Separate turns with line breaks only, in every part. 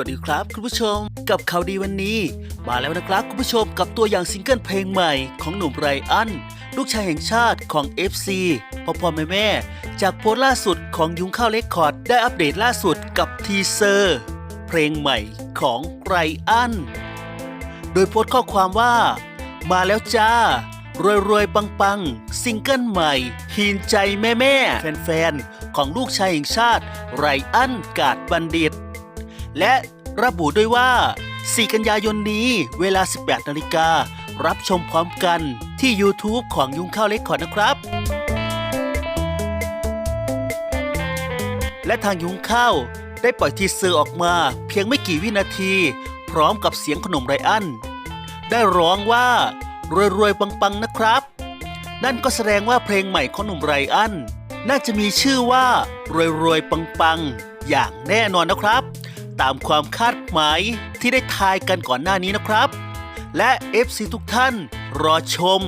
วัสดีครับคุณผู้ชมกับข่าวดีวันนี้ มาแล้วนะครับคุณผู้ชมกับตัวอย่างซิงเกิลเพลงใหม่ของหนุ่มไรอัน ลูกชายแห่งชาติของ FC พ่อพ่อแม่แม่ จากโพสต์ล่าสุดของยุ้งข้าวเลคคอร์ดได้อัปเดตล่าสุดกับทีเซอร์ เพลงใหม่ของไรอัน โดยโพสต์ข้อความว่า มาแล้วจ้ารวยรวยปังปังซิงเกิลใหม่ฮีนใจแม่แม่แฟนๆของลูกชายแห่งชาติไรอันกาดบัณฑิต และระบุด้วยว่า 4 กันยายนนี้เวลา 18 นาฬิกา รับชมพร้อมกันที่ YouTube ของยุงข้าวเล็กขอนะครับ และทางยุงข้าวได้ปล่อยทีเซอร์ออกมาเพียงไม่กี่วินาที พร้อมกับเสียงขนมไรอัน ได้ร้องว่า รวยๆ ปัง ๆ นะครับ นั่นก็แสดงว่าเพลงใหม่ของหนุ่มไรอัน น่าจะมีชื่อว่ารวยๆ ปัง ๆ อย่างแน่นอนนะครับ ตามความคาดหมายที่ได้ทายกันก่อนหน้านี้นะครับ และ FC ทุกท่านรอชม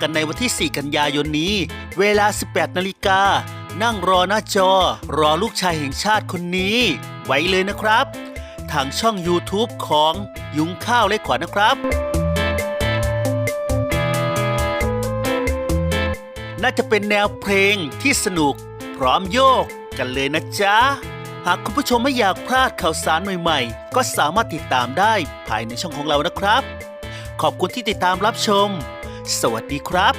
กันในวันที่ 4 กันยายนนี้ เวลา 18 นาฬิกา นั่งรอหน้าจอ รอลูกชายแห่งชาติคนนี้ ไว้เลยนะครับ ทางช่อง YouTube ของยุงข้าวเล็กขวานะครับ น่าจะเป็นแนวเพลงที่สนุก พร้อมโยกกันเลยนะจ๊ะ หากคุณผู้ชมไม่อยากพลาดข่าวสารใหม่ๆ ก็สามารถติดตามได้ภายในช่องของเรานะครับ ขอบคุณที่ติดตามรับชม สวัสดีครับ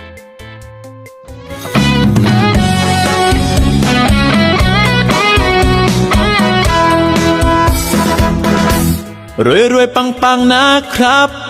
รวยรวยปังปังๆนะครับ